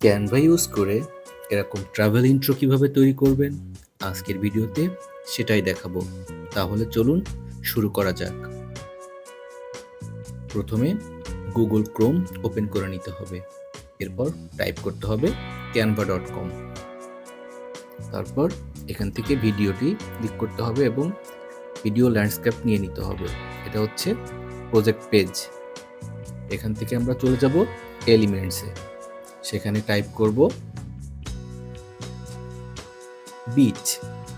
Canva use করে এরকম travel intro কীভাবে তৈরি করবেন আজকের ভিডিওতে সেটাই দেখাবো। তাহলে চলুন শুরু করা যাক। প্রথমে গুগল ক্রোম ওপেন করে নিতে হবে। এরপর টাইপ করতে হবে ক্যানভা ডট কম তারপর এখান থেকে ভিডিওটি ক্লিক করতে হবে এবং ভিডিও ল্যান্ডস্কেপ নিয়ে নিতে হবে। এটা হচ্ছে প্রজেক্ট পেজ এখান থেকে আমরা চলে যাব এলিমেন্টসে সেখানে টাইপ করব বিচ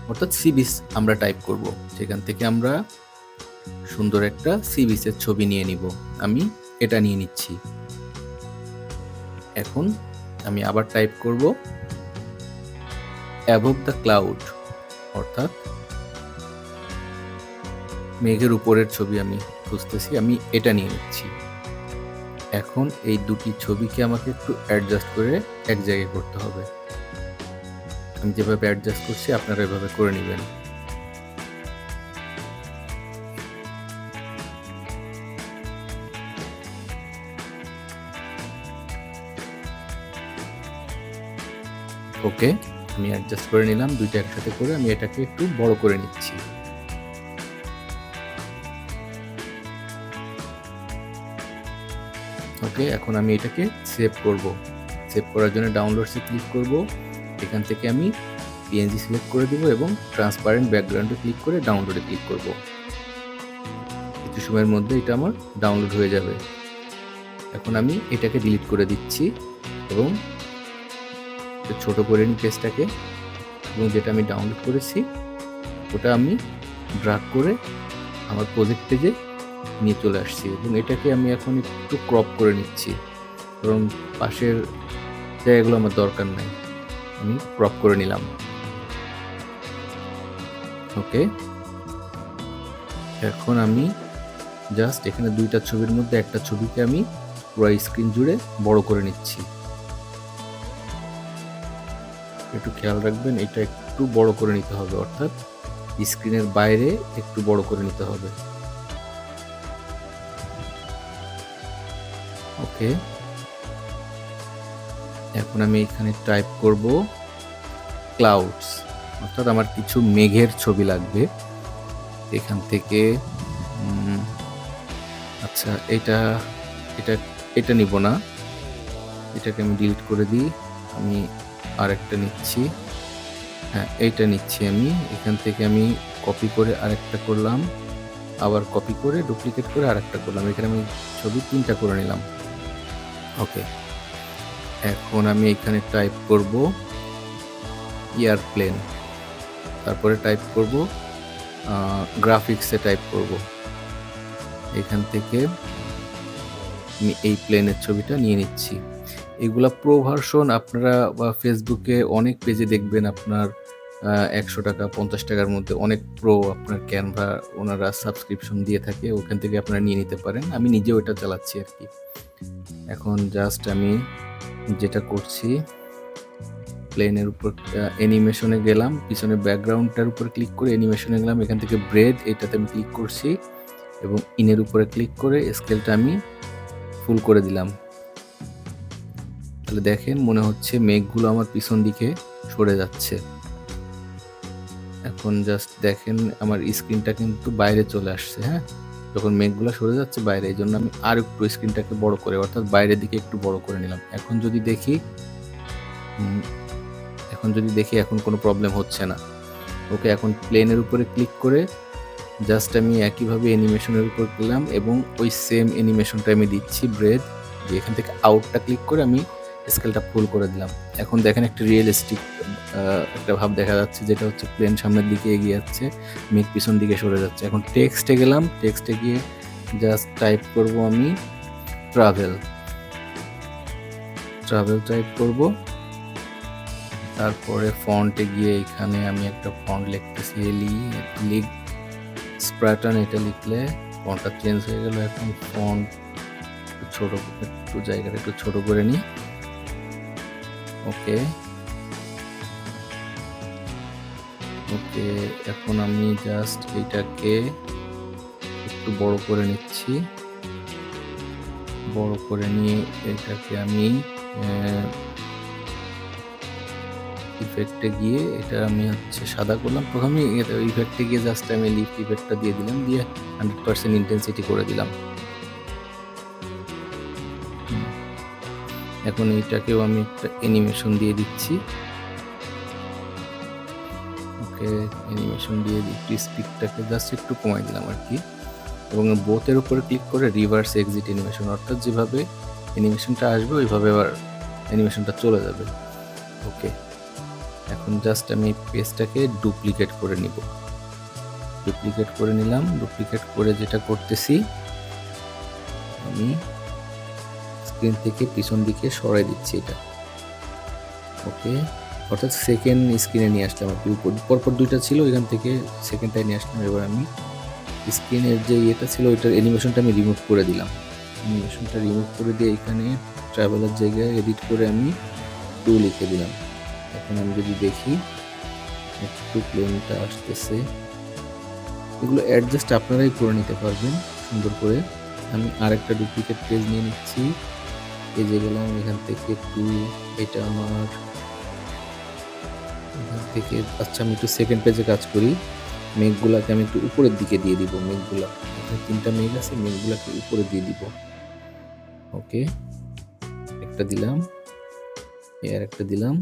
অর্থাৎ সি বিচ আমরা টাইপ করব। সেখান থেকে আমরা সুন্দর একটা সি বিচের ছবি নিয়ে নিব। আমি এটা নিয়ে নিচ্ছি। এখন আমি আবার টাইপ করব অ্যাবভ দ্য ক্লাউড অর্থাৎ মেঘের উপরের ছবি আমি খুঁজতেছি, আমি এটা নিয়ে নিচ্ছি। এখন এই দুটি ছবিকে আমাকে একটু অ্যাডজাস্ট করে এক জায়গায় করতে হবে। আমি যেভাবে অ্যাডজাস্ট করছি, আপনারা এভাবে করে নেবেন। ওকে আমি অ্যাডজাস্ট করে নিলাম, দুইটা একসাথে করে আমি এটাকে একটু বড় করে নিচ্ছি। ওকে এখন আমি এটাকে সেভ করব। সেভ করার জন্য ডাউনলোডসে ক্লিক করব। এখান থেকে আমি পিএনজি সিলেক্ট করে দিব এবং ট্রান্সপারেন্ট ব্যাকগ্রাউন্ডে ক্লিক করে ডাউনলোডে ক্লিক করব। কিছু সময়ের মধ্যে এটা আমার ডাউনলোড হয়ে যাবে। এখন আমি এটাকে ডিলিট করে দিচ্ছি এবং ছোট করে নিই পেজটাকে এবং যেটা আমি ডাউনলোড করেছি, ওটা আমি ড্রাগ করে আমার প্রজেক্ট পেজে নিয়ে চলে আসছি এবং এটাকে আমি এখন একটু ক্রপ করে নিচ্ছি। কারণ পাশের জায়গাগুলো আমার দরকার নাই। আমি ক্রপ করে নিলাম। ওকে। এখন আমি জাস্ট এখানে দুইটা ছবির মধ্যে একটা ছবিকে আমি পুরো স্ক্রিন জুড়ে বড় করে নিচ্ছি। একটু খেয়াল রাখবেন, এটা একটু বড় করে নিতে হবে, অর্থাৎ স্ক্রিনের বাইরে একটু বড় করে নিতে হবে। ওকে। এখন আমি এখানে টাইপ করব ক্লাউডস অর্থাৎ আমার কিছু মেঘের ছবি লাগবে। এখান থেকে আচ্ছা এটা এটা এটা নিব না। এটাকে আমি ডিলিট করে দিই। আমি আরেকটা নিচ্ছি। হ্যাঁ এইটা নিচ্ছি আমি। এখান থেকে আমি কপি করে আরেকটা করলাম। আবার কপি করে ডুপ্লিকেট করে আরেকটা করলাম। এখানে আমি ছবি তিনটা করে নিলাম। ওকে এখন আমি এখানে টাইপ করব এয়ারপ্লেন তারপরে টাইপ করব গ্রাফিক্সে টাইপ করব। এখান থেকে আমি এই প্লেনের ছবিটা নিয়ে নিচ্ছি। এগুলা প্রো ভার্সন আপনারা ফেসবুকে অনেক পেজে দেখবেন আপনার একশো টাকা, পঞ্চাশ টাকার মধ্যে অনেক প্রো আপনার ক্যানভা ওনারা সাবস্ক্রিপশন দিয়ে থাকে, ওখান থেকে আপনারা নিয়ে নিতে পারেন। আমি নিজেও এটা চালাচ্ছি আর কি। এখন জাস্ট আমি যেটা করছি প্লেনের উপর অ্যানিমেশনে গেলাম, পিছনে ব্যাকগ্রাউন্ডটার উপর ক্লিক করে অ্যানিমেশনে গেলাম, এখান থেকে ব্রেড এটাতে আমি ক্লিক করছি এবং ইনের উপরে ক্লিক করে স্কেলটা আমি ফুল করে দিলাম। তাহলে দেখেন মনে হচ্ছে মেঘগুলো আমার পিছন দিকে সরে যাচ্ছে। এখন জাস্ট দেখেন আমার স্ক্রিনটা কিন্তু বাইরে চলে আসছে হ্যাঁ? যখন মেঘগুলো সরে যাচ্ছে বাইরে, এই জন্য আমি আর একটু স্ক্রিনটাকে বড় করে, অর্থাৎ বাইরের দিকে একটু বড় করে নিলাম। এখন যদি দেখি এখন যদি দেখি এখন কোনো প্রবলেম হচ্ছে না। ওকে, এখন প্লেনের উপরে ক্লিক করে জাস্ট আমি একইভাবে অ্যানিমেশনের উপর গেলাম এবং ওই সেম অ্যানিমেশনটা আমি দিচ্ছি ব্রেড যে এখান থেকে আউটটা ক্লিক করে আমি স্কেলটা ফুল করে দিলাম। এখন দেখেন একটা রিয়েলিস্টিক একটা ভাব দেখা যাচ্ছে যেটা হচ্ছে প্লেন সামনের দিকে এগিয়ে যাচ্ছে মেঘ পিছন দিকে সরে যাচ্ছে। এখন টেক্সটে গেলাম টেক্সটে গিয়ে জাস্ট টাইপ করব আমি ট্রাভেল ট্রাভেল টাইপ করব, তারপরে ফন্টে গিয়ে এখানে আমি একটা ফন্ট লিখতেছি এলি লিখ স্প্রাটন এটা লিখলে ফন্টটা চেঞ্জ হয়ে গেল। এখন ফন্ট ছোট একটু জায়গাটা একটু ছোট করে নিই। ওকে ওকে, এখন আমি জাস্ট এটাকে একটু বড় করে নিচ্ছি। বড় করে নিয়ে এটাকে আমি ইফেক্টে গিয়ে এটা আমি হচ্ছে সাদা করলাম। প্রথমে ইফেক্টে গিয়ে জাস্ট আমি লিফট ইফেক্টটা দিয়ে দিলাম, দিয়ে হান্ড্রেড পার্সেন্ট ইন্টেন্সিটি করে দিলাম। এখন এইটাকেও আমি একটা অ্যানিমেশন দিয়ে দিচ্ছি। ওকে অ্যানিমেশন দিয়ে একটু স্পিডটাকে জাস্ট একটু কমাই দিলাম আর কি। এবং বোথের উপরে ক্লিক করে রিভার্স এক্সিট অ্যানিমেশন অর্থাৎ যেভাবে অ্যানিমেশনটা আসবে, ওইভাবে আবার অ্যানিমেশনটা চলে যাবে। ওকে এখন জাস্ট আমি পেজটাকে ডুপ্লিকেট করে নিব। ডুপ্লিকেট করে নিলাম ডুপ্লিকেট করে যেটা করতেছি, আমি স্ক্রিন থেকে পিছন দিকে সরাই দিচ্ছি এটা। ওকে অর্থাৎ সেকেন্ড স্ক্রিনে নিয়ে আসলাম আর কি। পরপর দুইটা ছিল এখান থেকে সেকেন্ডটায় নিয়ে আসলাম। এবার আমি স্ক্রিনের যে ইয়েটা ছিল, ওইটার অ্যানিমেশনটা আমি রিমুভ করে দিলাম। অ্যানিমেশনটা রিমুভ করে দিয়ে এখানে ট্রাভেলার জায়গায় এডিট করে আমি টু লিখে দিলাম। এখন আমি যদি দেখি, একটু প্লেনটা আসতেছে। এগুলো অ্যাডজাস্ট আপনারাই করে নিতে পারবেন, সুন্দর করে। আমি আরেকটা ডুপ্লিকেট পেজ নিয়ে নিচ্ছি। যে গেলাম, এখান থেকে টু এটা আমার থেকে আচ্ছা আমি একটু সেকেন্ড পেজে কাজ করি। মেঘগুলাকে আমি একটু উপরের দিকে দিয়ে দিব, মেঘগুলা। এখানে তিনটা মেঘ আছে, মেঘগুলাকে উপরে দিয়ে দিব। ওকে, একটা দিলাম আর একটা দিলাম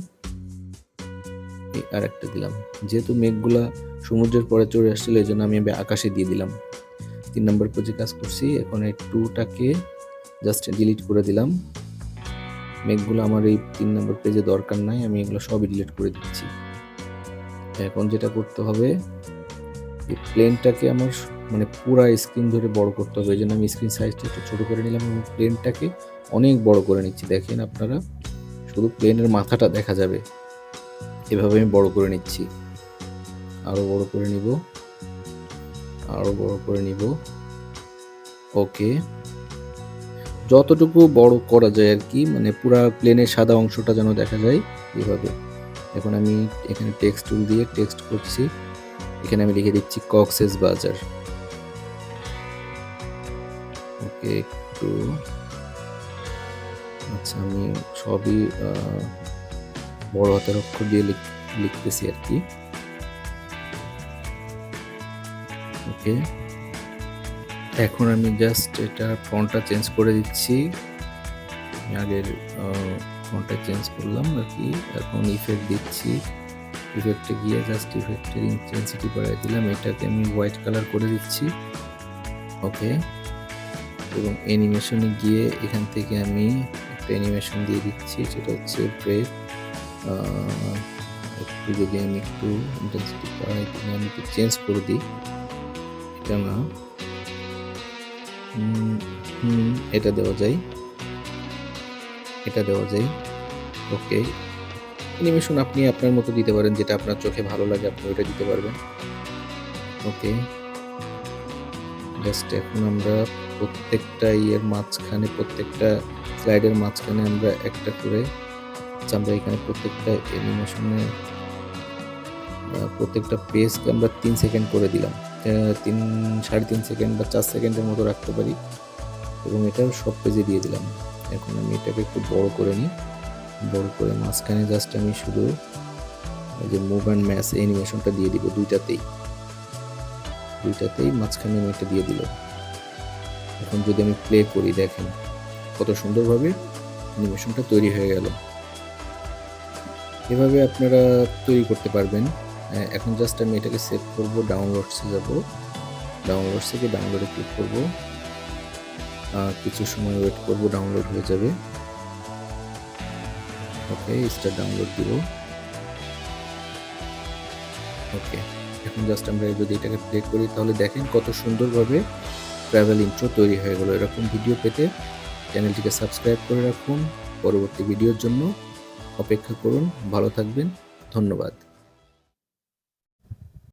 আর একটা দিলাম। যেহেতু মেঘগুলা সমুদ্রের পরে চড়ে আসছিল, এই জন্য আমি আকাশে দিয়ে দিলাম। তিন নম্বর পেজে কাজ করছি, এখন এই টুটাকে জাস্ট ডিলিট করে দিলাম। মেঘগুলো আমার এই তিন নম্বর পেজে দরকার নাই, আমি এগুলো সবই ডিলিট করে দিচ্ছি। এখন যেটা করতে হবে, এই প্লেনটাকে আমার মানে পুরা স্ক্রিন ধরে বড় করতে হবে এই জন্য আমি স্ক্রিন সাইজটা একটু ছোটো করে নিলাম এবং প্লেনটাকে অনেক বড় করে নিচ্ছি। দেখেন আপনারা, শুধু প্লেনের মাথাটা দেখা যাবে। এভাবে আমি বড় করে নিচ্ছি। আরও বড় করে নিব। আরও বড় করে নিব। ওকে যতটুকু বড় করা যায় আর কি মানে পুরা প্লেনের সাদা অংশটা যেন দেখা যায় এভাবে। এখন আমি এখানে টেক্সট টুল দিয়ে টেক্সট করছি। এখানে আমি লিখে দিচ্ছি কক্সেস বাজার ওকে, একটু। আচ্ছা আমি সবই বড় হাতের অক্ষর দিয়ে লিখতেছি আর কি। ওকে। এখন আমি জাস্ট এটা ফন্টটা চেঞ্জ করে দিচ্ছি। আগের ফন্টটা চেঞ্জ করলাম আর কি। এখন ইফেক্ট দিচ্ছি। ইফেক্টে গিয়ে জাস্ট ইফেক্টের ইন্টেন্সিটি বাড়িয়ে দিলাম। এটাকে আমি হোয়াইট কালার করে দিচ্ছি। ওকে এবং অ্যানিমেশনে গিয়ে এখান থেকে আমি একটা অ্যানিমেশন দিয়ে দিচ্ছি। সেটা হচ্ছে ব্রেক একটু যদি আমি একটু ইন্টেন্সিটি বাড়াই আমি একটু চেঞ্জ করে দিই। এটা না। হুম, এটা দেওয়া যায়। এটা দেওয়া যায়। ওকে। অ্যানিমেশন আপনি আপনার মতো দিতে পারেন যেটা আপনার চোখে ভালো লাগে আপনি ওটা দিতে পারবেন। ওকে। জাস্ট এখন আমরা প্রত্যেকটা ইয়ের মাঝখানে প্রত্যেকটা স্লাইডের মাঝখানে আমরা একটা করে আচ্ছা, আমরা এখানে প্রত্যেকটা অ্যানিমেশনে প্রত্যেকটা পেজকে আমরা তিন সেকেন্ড করে দিলাম। তিন, সাড়ে তিন সেকেন্ড বা চার সেকেন্ডের মতো রাখতে পারি। এবং এটাও সব পেজে দিয়ে দিলাম। এখন আমি এটাকে একটু বড় করে নিই। বড় করে মাঝখানে জাস্ট আমি শুধু যে মুভ অ্যান্ড ম্যাচ অ্যানিমেশনটা দিয়ে দিব দুইটাতেই। দুইটাতেই মাঝখানে আমি এটা দিয়ে দিলাম। এখন যদি আমি প্লে করি, দেখেন কত সুন্দরভাবে অ্যানিমেশনটা তৈরি হয়ে গেল। এভাবে আপনারা তৈরি করতে পারবেন। এখন জাস্ট আমি এটাকে সেভ করব ডাউনলোডসে যাব। ডাউনলোডস থেকে ডাউনলোডে ক্লিক করব। কিছু সময় ওয়েট করব ডাউনলোড হয়ে যাবে। ওকে স্টার ডাউনলোড দিব। ওকে এখন জাস্ট আমরা যদি এটাকে প্লে করি, তাহলে দেখেন কত সুন্দরভাবে ট্রাভেল ইন্ট্রো তৈরি হয়ে গেল। এরকম ভিডিও পেতে চ্যানেলটিকে সাবস্ক্রাইব করে রাখুন। পরবর্তী ভিডিওর জন্য অপেক্ষা করুন। ভালো থাকবেন। ধন্যবাদ।